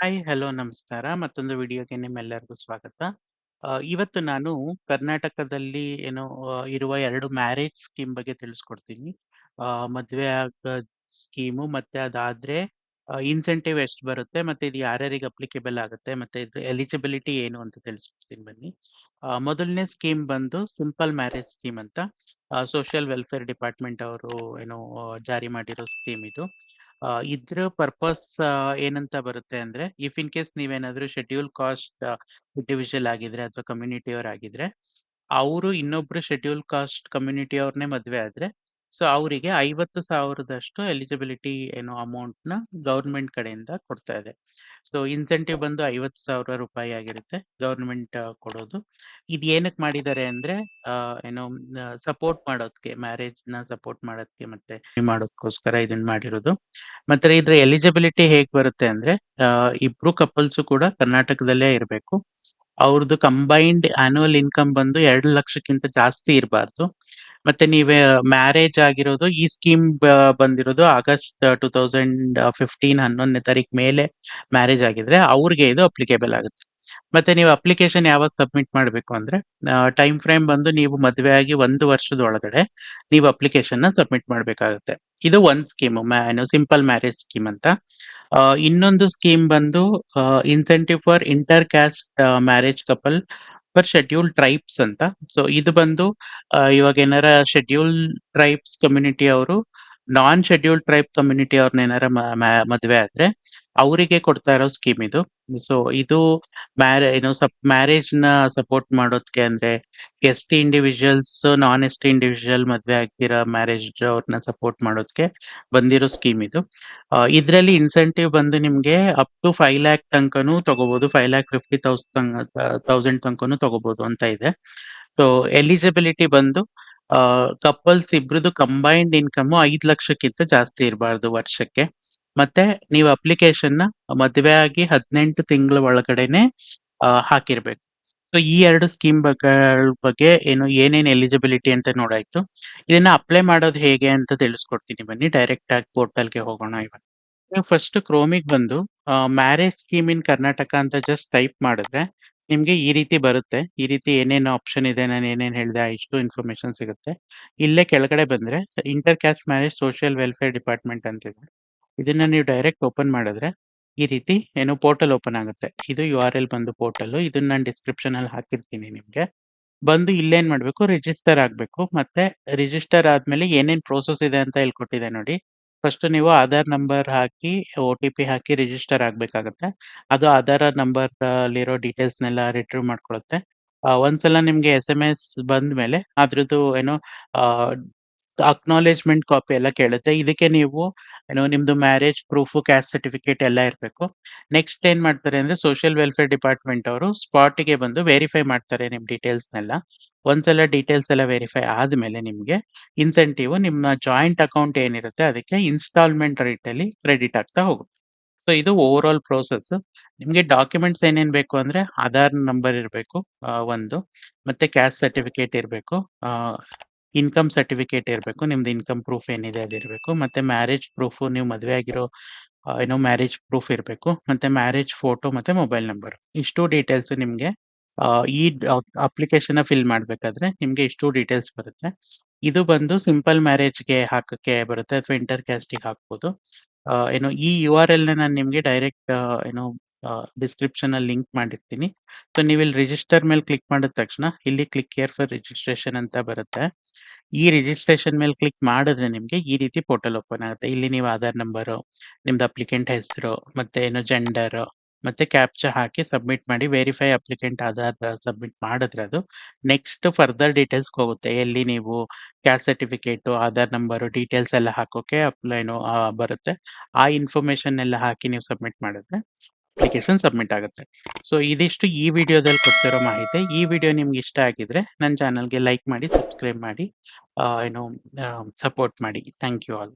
Hi, hello, ನಮಸ್ಕಾರ. ಮತ್ತೊಂದು ವಿಡಿಯೋಗೆ ನಿಮ್ಮೆಲ್ಲರಿಗೂ ಸ್ವಾಗತ. ಇವತ್ತು ನಾನು ಕರ್ನಾಟಕದಲ್ಲಿ ಏನು ಇರುವ ಎರಡು ಮ್ಯಾರೇಜ್ ಸ್ಕೀಮ್ ಬಗ್ಗೆ ತಿಳಿಸ್ಕೊಡ್ತೀನಿ. ಅ, ಮದ್ವೆ ಆಗೋ ಸ್ಕೀಮು ಮತ್ತೆ ಅದಾದ್ರೆ ಇನ್ಸೆಂಟಿವ್ ಎಷ್ಟು ಬರುತ್ತೆ, ಮತ್ತೆ ಇದು ಯಾರ್ಯಾರಿಗೆ ಅಪ್ಲಿಕೇಬಲ್ ಆಗುತ್ತೆ, ಮತ್ತೆ ಇದ್ರ ಎಲಿಜಿಬಿಲಿಟಿ ಏನು ಅಂತ ತಿಳಿಸ್ಕೊಡ್ತೀನಿ ಬನ್ನಿ. ಮೊದಲನೇ ಸ್ಕೀಮ್ ಬಂದು ಸಿಂಪಲ್ ಮ್ಯಾರೇಜ್ ಸ್ಕೀಮ್ ಅಂತ ಸೋಷಿಯಲ್ ವೆಲ್ಫೇರ್ ಡಿಪಾರ್ಟ್ಮೆಂಟ್ ಅವರು ಏನು ಜಾರಿ ಮಾಡಿರೋ ಸ್ಕೀಮ್ ಇದು. ಇದ್ರ ಪರ್ಪಸ್ ಏನಂತ ಬರುತ್ತೆ ಅಂದ್ರೆ ಇಫ್ ಇನ್ ಕೇಸ್ ನೀವೇನಾದ್ರೂ ಶೆಡ್ಯೂಲ್ ಕಾಸ್ಟ್ ಇಂಡಿವಿಜುವಲ್ ಆಗಿದ್ರೆ ಅಥವಾ ಕಮ್ಯುನಿಟಿ ಅವ್ರ ಆಗಿದ್ರೆ, ಅವರು ಇನ್ನೊಬ್ರು ಶೆಡ್ಯೂಲ್ ಕಾಸ್ಟ್ ಕಮ್ಯುನಿಟಿ ಅವ್ರನ್ನೇ ಮದ್ವೆ ಆದ್ರೆ ಸೊ, ಅವರಿಗೆ ಐವತ್ತು ಸಾವಿರದಷ್ಟು ಎಲಿಜಿಬಿಲಿಟಿ ಏನೋ ಅಮೌಂಟ್ನ ಗವರ್ಮೆಂಟ್ ಕಡೆಯಿಂದ ಕೊಡ್ತಾ ಇದೆ. ಸೊ ಇನ್ಸೆಂಟಿವ್ ಬಂದು ಐವತ್ತು ಸಾವಿರ ರೂಪಾಯಿ ಆಗಿರುತ್ತೆ ಗವರ್ಮೆಂಟ್ ಕೊಡೋದು. ಇದು ಏನಕ್ಕೆ ಮಾಡಿದ್ದಾರೆ ಅಂದ್ರೆ ಏನೋ ಸಪೋರ್ಟ್ ಮಾಡೋದಕ್ಕೆ ಮ್ಯಾರೇಜ್ನ ಸಪೋರ್ಟ್ ಮಾಡೋದಕ್ಕೆ ಮತ್ತೆ ಮಾಡೋದಕ್ಕೋಸ್ಕರ ಇದನ್ನ ಮಾಡಿರೋದು. ಮತ್ತೆ ಇದ್ರ ಎಲಿಜಿಬಿಲಿಟಿ ಹೇಗ್ ಬರುತ್ತೆ ಅಂದ್ರೆ ಇಬ್ರು ಕಪಲ್ಸು ಕೂಡ ಕರ್ನಾಟಕದಲ್ಲೇ ಇರಬೇಕು. ಅವ್ರದ್ದು ಕಂಬೈನ್ಡ್ ಆನ್ಯುವಲ್ ಇನ್ಕಮ್ ಬಂದು ಎರಡು ಲಕ್ಷಕ್ಕಿಂತ ಜಾಸ್ತಿ ಇರಬಾರ್ದು. ಮತ್ತೆ ನೀವೇ ಮ್ಯಾರೇಜ್ ಆಗಿರೋದು ಈ ಸ್ಕೀಮ್ ಬಂದಿರೋದು ಆಗಸ್ಟ್ ಟೂ ತೌಸಂಡ್ ಫಿಫ್ಟೀನ್ ಹನ್ನೊಂದನೇ ತಾರೀಕು ಮೇಲೆ ಮ್ಯಾರೇಜ್ ಆಗಿದ್ರೆ ಅವ್ರಿಗೆ ಇದು ಅಪ್ಲಿಕೇಬಲ್ ಆಗುತ್ತೆ. ಮತ್ತೆ ನೀವು ಅಪ್ಲಿಕೇಶನ್ ಯಾವಾಗ ಸಬ್ಮಿಟ್ ಮಾಡಬೇಕು ಅಂದ್ರೆ ಟೈಮ್ ಫ್ರೇಮ್ ಬಂದು ನೀವು ಮದುವೆ ಆಗಿ ಒಂದು ವರ್ಷದ ಒಳಗಡೆ ನೀವು ಅಪ್ಲಿಕೇಶನ್ ಸಬ್ಮಿಟ್ ಮಾಡಬೇಕಾಗುತ್ತೆ. ಇದು ಒಂದು ಸ್ಕೀಮ್ ಸಿಂಪಲ್ ಮ್ಯಾರೇಜ್ ಸ್ಕೀಮ್ ಅಂತ. ಇನ್ನೊಂದು ಸ್ಕೀಮ್ ಬಂದು incentive for inter caste marriage couple for schedule tribes ಅಂತ. ಸೊ ಇದು ಬಂದು ಇವಾಗ ಏನಾರ ಶೆಡ್ಯೂಲ್ ಟ್ರೈಬ್ಸ್ ಕಮ್ಯುನಿಟಿ ಅವರು ನಾನ್ ಶೆಡ್ಯೂಲ್ ಟ್ರೈಬ್ ಕಮ್ಯುನಿಟಿ ಅವ್ರನ್ನ ಏನಾರ ಮದ್ವೆ ಆದ್ರೆ ಅವರಿಗೆ ಕೊಡ್ತಾ ಇರೋ ಸ್ಕೀಮ್ ಇದು. ಸೊ ಇದು ಮ್ಯಾರೇ ಏನು ಸಪ್ ಮ್ಯಾರೇಜ್ನ ಸಪೋರ್ಟ್ ಮಾಡೋದಕ್ಕೆ ಅಂದ್ರೆ S T individuals non S T individual ಮದ್ವೆ ಆಗಿರೋ ಮ್ಯಾರೇಜ್ ಅವ್ರನ್ನ ಸಪೋರ್ಟ್ ಮಾಡೋದಕ್ಕೆ ಬಂದಿರೋ ಸ್ಕೀಮ್ ಇದು. ಇದರಲ್ಲಿ ಇನ್ಸೆಂಟಿವ್ ಬಂದು ನಿಮ್ಗೆ ಅಪ್ ಟು ಫೈವ್ ಲ್ಯಾಕ್ ತನಕನೂ ತಗೋಬಹುದು ಲ್ಯಾಕ್ ಫಿಫ್ಟಿ ತೌಸಂಡ್ ತೌಸಂಡ್ ತನಕನು ತಗೋಬಹುದು ಅಂತ ಇದೆ. ಸೊ ಎಲಿಜಿಬಿಲಿಟಿ ಬಂದು ಕಪಲ್ಸ್ ಇಬ್ರದ್ದು ಕಂಬೈನ್ಡ್ ಇನ್ಕಮ್ ಐದು ಲಕ್ಷಕ್ಕಿಂತ ಜಾಸ್ತಿ ಇರಬಾರ್ದು ವರ್ಷಕ್ಕೆ. ಮತ್ತೆ ನೀವು ಅಪ್ಲಿಕೇಶನ್ನ ಮದುವೆ ಆಗಿ ಹದಿನೆಂಟು ತಿಂಗಳ ಒಳಗಡೆನೆ ಹಾಕಿರ್ಬೇಕು. ಸೊ ಈ ಎರಡು ಸ್ಕೀಮ್ ಬಗ್ಗೆ ಏನು, ಏನೇನು ಎಲಿಜಿಬಿಲಿಟಿ ಅಂತ ನೋಡಾಯ್ತು. ಇದನ್ನ ಅಪ್ಲೈ ಮಾಡೋದು ಹೇಗೆ ಅಂತ ತಿಳಿಸ್ಕೊಡ್ತೀನಿ ಬನ್ನಿ. ಡೈರೆಕ್ಟ್ ಆಗಿ ಪೋರ್ಟಲ್ಗೆ ಹೋಗೋಣ ಇವತ್ತು ನೀವು ಫಸ್ಟ್ ಕ್ರೋಮಿಗೆ ಬಂದು ಮ್ಯಾರೇಜ್ ಸ್ಕೀಮ್ ಇನ್ ಕರ್ನಾಟಕ ಅಂತ ಜಸ್ಟ್ ಟೈಪ್ ಮಾಡಿದ್ರೆ ನಿಮ್ಗೆ ಈ ರೀತಿ ಬರುತ್ತೆ. ಈ ರೀತಿ ಏನೇನು ಆಪ್ಷನ್ ಇದೆ, ನಾನು ಏನೇನು ಹೇಳಿದೆ, ಇಷ್ಟು ಇನ್ಫಾರ್ಮೇಶನ್ ಸಿಗುತ್ತೆ. ಇಲ್ಲೇ ಕೆಳಗಡೆ ಬಂದ್ರೆ inter caste marriage social welfare department ಅಂತ ಇದೆ ಇದನ್ನ ನೀವು ಡೈರೆಕ್ಟ್ ಓಪನ್ ಮಾಡಿದ್ರೆ ಈ ರೀತಿ ಏನು ಪೋರ್ಟಲ್ ಓಪನ್ ಆಗುತ್ತೆ. ಇದು ಯು ಆರ್ ಎಲ್ ಬಂದು ಪೋರ್ಟಲ್ ಇದನ್ನ ನಾನು ಡಿಸ್ಕ್ರಿಪ್ಷನ್ ಅಲ್ಲಿ ಹಾಕಿರ್ತೀನಿ ನಿಮ್ಗೆ. ಬಂದು ಇಲ್ಲೇನ್ ಮಾಡ್ಬೇಕು ರಿಜಿಸ್ಟರ್ ಆಗ್ಬೇಕು. ಮತ್ತೆ ರಿಜಿಸ್ಟರ್ ಆದ್ಮೇಲೆ ಏನೇನ್ ಪ್ರೋಸೆಸ್ ಇದೆ ಅಂತ ಹೇಳ್ಕೊಟ್ಟಿದೆ ನೋಡಿ. ಫಸ್ಟ್ ನೀವು ಆಧಾರ್ ನಂಬರ್ ಹಾಕಿ ಒ ಟಿ ಪಿ ಹಾಕಿ ರಿಜಿಸ್ಟರ್ ಆಗ್ಬೇಕಾಗತ್ತೆ. ಅದು ಆಧಾರ್ ನಂಬರ್ ಅಲ್ಲಿರೋ ಡೀಟೇಲ್ಸ್ ನೆಲ್ಲ ರಿಟ್ರೀವ್ ಮಾಡ್ಕೊಳುತ್ತೆ. ಒಂದ್ಸಲ ನಿಮ್ಗೆ ಎಸ್ ಎಂ ಎಸ್ ಬಂದ್ಮೇಲೆ ಅದ್ರದ್ದು ಏನೋ ಅಕ್ನಾಲೇಜ್ಮೆಂಟ್ ಕಾಪಿ ಎಲ್ಲ ಕೇಳುತ್ತೆ. ಇದಕ್ಕೆ ನೀವು ಏನೋ ನಿಮ್ದು ಮ್ಯಾರೇಜ್ ಪ್ರೂಫ್ ಕ್ಯಾಸ್ಟ್ ಸರ್ಟಿಫಿಕೇಟ್ ಎಲ್ಲ ಇರಬೇಕು. ನೆಕ್ಸ್ಟ್ ಏನ್ ಮಾಡ್ತಾರೆ ಅಂದ್ರೆ ಸೋಷಿಯಲ್ ವೆಲ್ಫೇರ್ ಡಿಪಾರ್ಟ್ಮೆಂಟ್ ಅವರು ಸ್ಪಾಟಿಗೆ ಬಂದು ವೆರಿಫೈ ಮಾಡ್ತಾರೆ ನಿಮ್ ಡೀಟೇಲ್ಸ್ನೆಲ್ಲ ಒಂದ್ಸಲ ಡೀಟೇಲ್ಸ್ ಎಲ್ಲ ವೆರಿಫೈ ಆದ್ಮೇಲೆ ನಿಮ್ಗೆ ಇನ್ಸೆಂಟಿವ್ ನಿಮ್ಮ ಜಾಯಿಂಟ್ ಅಕೌಂಟ್ ಏನಿರುತ್ತೆ ಅದಕ್ಕೆ ಇನ್ಸ್ಟಾಲ್ಮೆಂಟ್ ರೇಟ್ ಅಲ್ಲಿ ಕ್ರೆಡಿಟ್ ಆಗ್ತಾ ಹೋಗುತ್ತೆ. ಸೊ ಇದು ಓವರ್ ಆಲ್ ಪ್ರೋಸೆಸ್ ನಿಮ್ಗೆ ಡಾಕ್ಯುಮೆಂಟ್ಸ್ ಏನೇನ್ ಬೇಕು ಅಂದ್ರೆ ಆಧಾರ್ ನಂಬರ್ ಇರಬೇಕು ಒಂದು. ಮತ್ತೆ ಕ್ಯಾಸ್ಟ್ ಸರ್ಟಿಫಿಕೇಟ್ ಇರಬೇಕು ಇನ್ಕಮ್ ಸರ್ಟಿಫಿಕೇಟ್ ಇರಬೇಕು, ನಿಮ್ದು ಇನ್ಕಮ್ ಪ್ರೂಫ್ ಏನಿದೆ ಅದಿರಬೇಕು ಮತ್ತೆ ಮ್ಯಾರೇಜ್ ಪ್ರೂಫ್ ನೀವು ಮದುವೆ ಆಗಿರೋ ಏನೋ ಮ್ಯಾರೇಜ್ ಪ್ರೂಫ್ ಇರಬೇಕು, ಮತ್ತೆ ಮ್ಯಾರೇಜ್ ಫೋಟೋ ಮತ್ತೆ ಮೊಬೈಲ್ ನಂಬರ್. ಇಷ್ಟು ಡೀಟೇಲ್ಸ್ ನಿಮ್ಗೆ ಈ ಅಪ್ಲಿಕೇಶನ್ ಫಿಲ್ ಮಾಡ್ಬೇಕಾದ್ರೆ ನಿಮ್ಗೆ ಇಷ್ಟು ಡೀಟೇಲ್ಸ್ ಬರುತ್ತೆ. ಇದು ಬಂದು ಸಿಂಪಲ್ ಮ್ಯಾರೇಜ್ಗೆ ಹಾಕಕ್ಕೆ ಬರುತ್ತೆ, ಅಥವಾ ಇಂಟರ್ ಕ್ಯಾಸ್ಟಿಗೆ ಹಾಕ್ಬೋದು. ಏನೋ ಈ ಯು ಆರ್ ಎಲ್ ನಾನು ನಿಮ್ಗೆ ಡೈರೆಕ್ಟ್ ಏನೋ ಡಿಸ್ಕ್ರಿಪ್ಷನ್ ಅಲ್ಲಿ ಲಿಂಕ್ ಮಾಡಿರ್ತೀನಿ. ಸೊ ನೀವು ಇಲ್ಲಿ ರಿಜಿಸ್ಟರ್ ಮೇಲೆ ಕ್ಲಿಕ್ ಮಾಡಿದ ತಕ್ಷಣ, ಇಲ್ಲಿ ಕ್ಲಿಕ್ ಕೇರ್ ಫಾರ್ ರಿಜಿಸ್ಟ್ರೇಷನ್ ಅಂತ ಬರುತ್ತೆ. ಈ ರಿಜಿಸ್ಟ್ರೇಷನ್ ಮೇಲೆ ಕ್ಲಿಕ್ ಮಾಡಿದ್ರೆ ನಿಮ್ಗೆ ಈ ರೀತಿ ಪೋರ್ಟಲ್ ಓಪನ್ ಆಗುತ್ತೆ. ಇಲ್ಲಿ ನೀವು ಆಧಾರ್ ನಂಬರು ನಿಮ್ದು ಅಪ್ಲಿಕೆಂಟ್ ಹೆಸರು, ಮತ್ತೆ ಏನು ಜೆಂಡರ್ ಮತ್ತೆ ಕ್ಯಾಪ್ಚಾ ಹಾಕಿ ಸಬ್ಮಿಟ್ ಮಾಡಿ ವೆರಿಫೈ ಅಪ್ಲಿಕೆಂಟ್ ಆಧಾರ್ ಸಬ್ಮಿಟ್ ಮಾಡಿದ್ರೆ ಅದು ನೆಕ್ಸ್ಟ್ ಫರ್ದರ್ ಡೀಟೇಲ್ಸ್ ಹೋಗುತ್ತೆ. ಎಲ್ಲಿ ನೀವು caste certificate Aadhaar number details ಎಲ್ಲ ಹಾಕೋಕೆ ಅಪ್ಲೈನು ಬರುತ್ತೆ. ಆ ಇನ್ಫಾರ್ಮೇಶನ್ ಎಲ್ಲ ಹಾಕಿ ನೀವು ಸಬ್ಮಿಟ್ ಮಾಡಿದ್ರೆ ಅಪ್ಲಿಕೇಶನ್ ಸಬ್ಮಿಟ್ ಆಗುತ್ತೆ. ಸೊ ಇದಿಷ್ಟು ಈ ವಿಡಿಯೋದಲ್ಲಿ ಕೊಡ್ತಿರೋ ಮಾಹಿತಿ. ಈ ವಿಡಿಯೋ ನಿಮ್ಗೆ ಇಷ್ಟ ಆಗಿದ್ರೆ ನನ್ನ ಚಾನಲ್ಗೆ ಲೈಕ್ ಮಾಡಿ ಸಬ್ಸ್ಕ್ರೈಬ್ ಮಾಡಿ ಏನು ಸಪೋರ್ಟ್ ಮಾಡಿ. Thank you all